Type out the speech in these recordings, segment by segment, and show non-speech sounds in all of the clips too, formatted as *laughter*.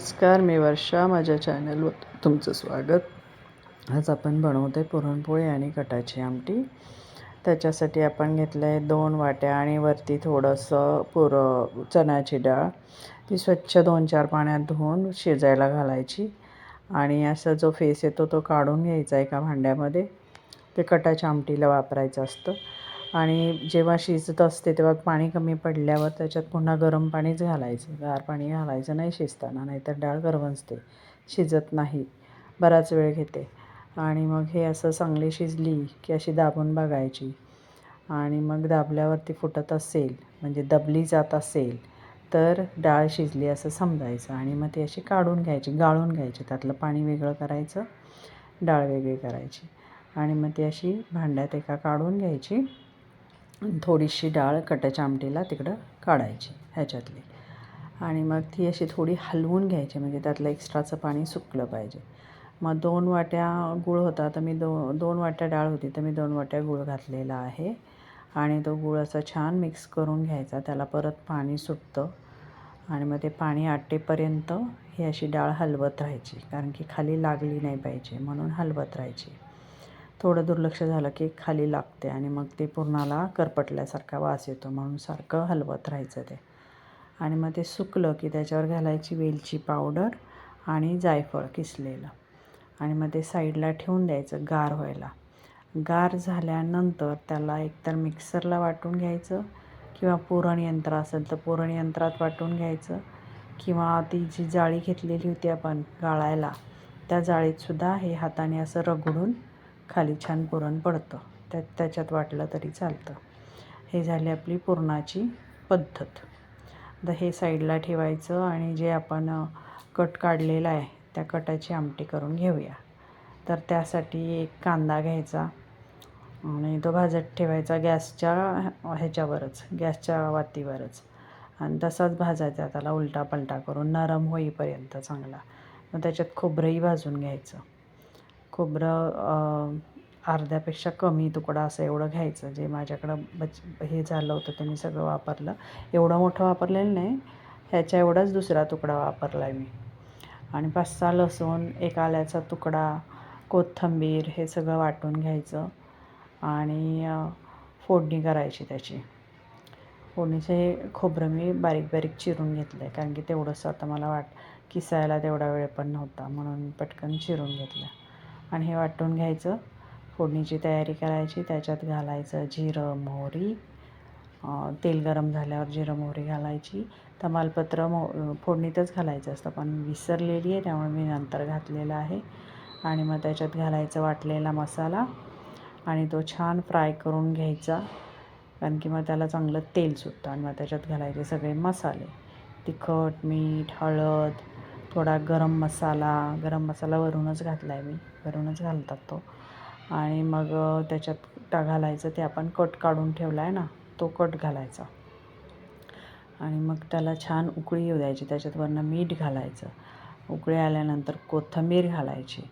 नमस्कार मी वर्षा माझ्या चॅनलवर तुमचं स्वागत. आज आपण बनवतो आहे पुरणपोळी आणि कटाची आमटी. त्याच्यासाठी आपण घेतलं आहे दोन वाट्या आणि वरती थोडंसं पुर चण्याची डाळ. ती स्वच्छ दोन चार पाण्यात धुवून शिजायला घालायची. आणि असा जो फेस येतो तो काढून घ्यायचा एका भांड्यामध्ये. ते कटाच्या आमटीला वापरायचं असतं. आणि जेव्हा शिजत असते तेव्हा पाणी कमी पडल्यावर त्याच्यात पुन्हा गरम पाणीच घालायचं. गार पाणी घालायचं नाही शिजताना नाहीतर डाळ गरवजते शिजत नाही. बराच वेळ घेते. आणि मग हे असं चांगली शिजली की अशी दाबून बघायची. आणि मग दाबल्यावर ती फुटत असेल म्हणजे दबली जात असेल तर डाळ शिजली असं समजायचं. आणि मग ती अशी काढून घ्यायची गाळून घ्यायची. त्यातलं पाणी वेगळं करायचं डाळ वेगळी करायची. आणि मग ती अशी भांड्यात एका काढून घ्यायची. थोडीशी डाळ कट्याच्या आमटीला तिकडं काढायची ह्याच्यातली. आणि मग ती अशी थोडी हलवून घ्यायची म्हणजे त्यातलं एक्स्ट्राचं पाणी सुकलं पाहिजे. मग दोन वाट्या गूळ होता तर मी दो दोन वाट्या डाळ होती तर मी दोन वाट्या गूळ घातलेला आहे. आणि तो गूळ असा छान मिक्स करून घ्यायचा त्याला परत पाणी सुटतं. आणि मग ते पाणी आटेपर्यंत ही अशी डाळ हलवत राहायची कारण की खाली लागली नाही पाहिजे म्हणून हलवत राहायची. थोडं दुर्लक्ष झालं की खाली लागते आणि मग ते पूर्णाला करपटल्यासारखा वास येतो म्हणून सारखं हलवत राहायचं ते. आणि मग ते सुकलं की त्याच्यावर घालायची वेलची पावडर आणि जायफळ किसलेलं. आणि मग ते साईडला ठेवून द्यायचं गार व्हायला. गार झाल्यानंतर त्याला एकतर मिक्सरला वाटून घ्यायचं किंवा पुरण यंत्र असेल तर पुरणयंत्रात वाटून घ्यायचं किंवा ती जी जाळी घेतलेली होती आपण गाळायला त्या जाळीतसुद्धा हे हाताने असं रगडून खाली छान पुरण पडतं. त्या त्याच्यात वाटलं तरी चालतं. हे झाली आपली पुरणाची पद्धत. तर हे साईडला ठेवायचं आणि जे आपण कट काढलेला आहे त्या कटाची आमटी करून घेऊया. तर त्यासाठी एक कांदा घ्यायचा आणि तो भाजत ठेवायचा गॅसच्या ह्याच्यावरच गॅसच्या वातीवरच. आणि तसाच भाजायचा त्याला उलटा पलटा करून नरम होईपर्यंत चांगला. मग त्याच्यात खोबरंही भाजून घ्यायचं. खोबरं अर्ध्यापेक्षा कमी तुकडा असं एवढं घ्यायचं. जे माझ्याकडं बच हे झालं होतं ते मी सगळं वापरलं. एवढं मोठं वापरलेलं नाही. ह्याच्या एवढाच दुसरा तुकडा वापरला आहे मी. आणि पाच सहा लसूण एक आल्याचा तुकडा कोथिंबीर हे सगळं वाटून घ्यायचं. आणि फोडणी करायची त्याची. फोडणीचे हे खोबरं मी बारीक बारीक चिरून घेतलं आहे कारण की तेवढंसं आता मला वाट किसायला तेवढा वेळ पण नव्हता. म्हणून पटकन चिरून घेतलं आणि हे वाटून घ्यायचं. फोडणीची तयारी करायची. त्याच्यात घालायचं जिरं मोहरी. तेल गरम झाल्यावर जिरं मोहरी घालायची. तमालपत्र मो फोडणीतच घालायचं असतं पण विसरलेली आहे त्यामुळे मी नंतर घातलेलं आहे. आणि मग त्याच्यात घालायचं वाटलेला मसाला आणि तो छान फ्राय करून घ्यायचा. कारण की मग त्याला चांगलं तेल सुटतं आणि मग त्याच्यात घालायचे सगळे मसाले. तिखट मीठ हळद थोडा गरम मसाला गरम मसाला वरूनच घातला आहे मी वरूनच घालतात तो. आणि मग त्याच्यात टा घालायचं ते आपण कट काढून ठेवला आहे ना तो कट घालायचा. आणि मग त्याला छान उकळी येऊ द्यायची त्याच्यात वरनं मीठ घालायचं. उकळी आल्यानंतर कोथिंबीर घालायची.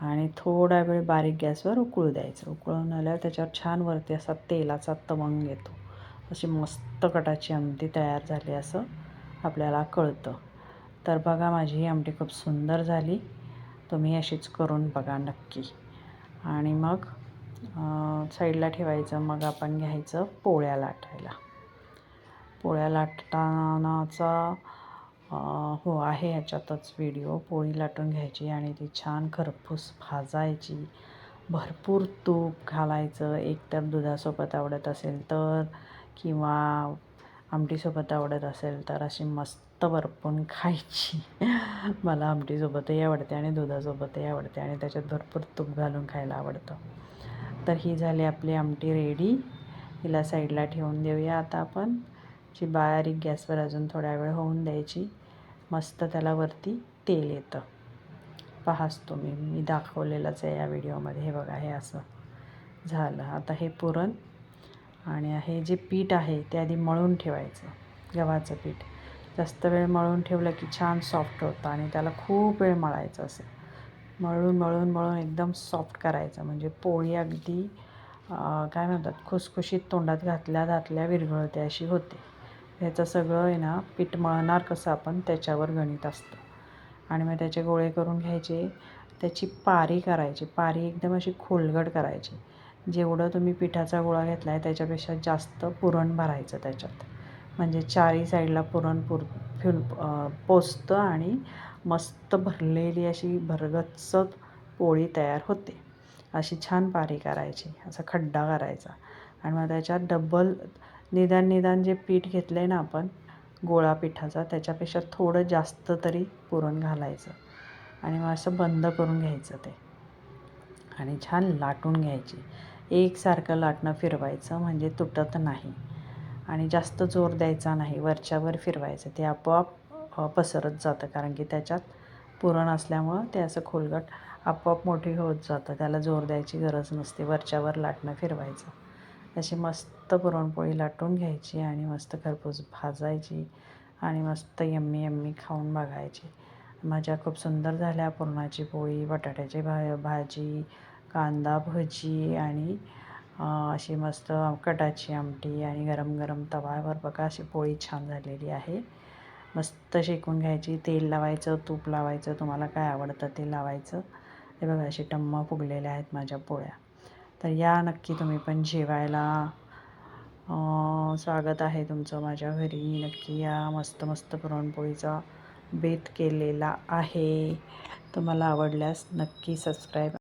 आणि थोडा वेळ बारीक गॅसवर उकळू द्यायचं. उकळून आल्यावर त्याच्यावर छान वरती असा तेलाचा तवंग येतो. अशी मस्त कटाची आमटी तयार झाली असं आपल्याला कळतं. तर बघा माझी ही आमटी खूप सुंदर झाली. तुम्ही अशीच करून बघा नक्की. आणि मग साईडला ठेवायचं मग आपण घ्यायचं पोळ्या लाटायला. पोळ्या लाटतानाचा हो आहे ह्याच्यातच व्हिडिओ. पोळी लाटून घ्यायची आणि ती छान खरपूस भाजायची. भरपूर तूप घालायचं. एकतर दुधासोबत आवडत असेल तर किंवा आमटीसोबत आवडत असेल तर अशी मस्त वरपून खायची. *laughs* मला आमटीसोबतही आवडते आणि दुधासोबतही आवडते आणि त्याच्यात भरपूर तूप घालून खायला आवडतं. तर ही झाली आपली आमटी रेडी. हिला साईडला ठेवून देऊया आता आपण. जी बारीक गॅसवर अजून थोड्या वेळ होऊन द्यायची. मस्त त्याला वरती तेल येतं. पाहाच तुम्ही मी दाखवलेलंच आहे या व्हिडिओमध्ये. हे बघा हे असं झालं. आता हे पुरण आणि हे जे पीठ आहे ते आधी मळून ठेवायचं. गव्हाचं पीठ. जास्त वेळ मळून ठेवलं की छान सॉफ्ट होतं आणि त्याला खूप वेळ मळायचं असेल. मळून मळून मळून एकदम सॉफ्ट करायचं. म्हणजे पोळी अगदी काय म्हणतात खुसखुशीत तोंडात घातल्या घातल्या विरघळते अशी होते. ह्याचं सगळं आहे ना पीठ मळणार कसं आपण त्याच्यावर गणित असतं. आणि मग त्याचे गोळे करून घ्यायचे. त्याची पारी करायची. पारी एकदम अशी खोलगट करायची. जेवढं तुम्ही पिठाचा गोळा घेतला आहे त्याच्यापेक्षा जास्त पुरण भरायचं त्याच्यात. म्हणजे चारही साईडला पुरण पुर फिल पोचतं आणि मस्त भरलेली अशी भरगच्च पोळी तयार होते. अशी छान पारी करायची असा खड्डा करायचा. आणि मग त्याच्यात डबल निदान निदान जे पीठ घेतलं आहे ना आपण गोळा पिठाचा त्याच्यापेक्षा थोडं जास्त तरी पुरण घालायचं. आणि मग असं बंद करून घ्यायचं ते. आणि छान लाटून घ्यायची. एकसारखं लाटणं फिरवायचं म्हणजे तुटत नाही. आणि जास्त जोर द्यायचा नाही वरच्यावर फिरवायचं. ते आपोआप पसरत जातं कारण की त्याच्यात पुरण असल्यामुळं ते असं खोलगट आपोआप मोठी होत जातं. त्याला जोर द्यायची गरज नसते. वरच्यावर लाटणं फिरवायचं. अशी मस्त पुरणपोळी लाटून घ्यायची आणि मस्त खरपूस भाजायची आणि मस्त यम्मी यम्मी खाऊन बघायची. माझ्या खूप सुंदर झाल्या. पुरणाची पोळी बटाट्याची भा भाजी कांदा भजी आणि अशी मस्त कटाची आमटी आणि गरम गरम तव्यावर बघा अशी पोळी छान झालेली आहे. मस्त शेकून घ्यायची. तेल लावायचं तूप लावायचं तुम्हाला काय आवडतं ते लावायचं. हे बघा अशी टम्म फुगलेल्या आहेत माझ्या पोळ्या. तर या नक्की तुम्ही पण जेवायला. स्वागत आहे तुमचं माझ्या घरी. नक्की या मस्त मस्त पुरणपोळीचा बेत केलेला आहे. तुम्हाला आवडल्यास नक्की सबस्क्राईब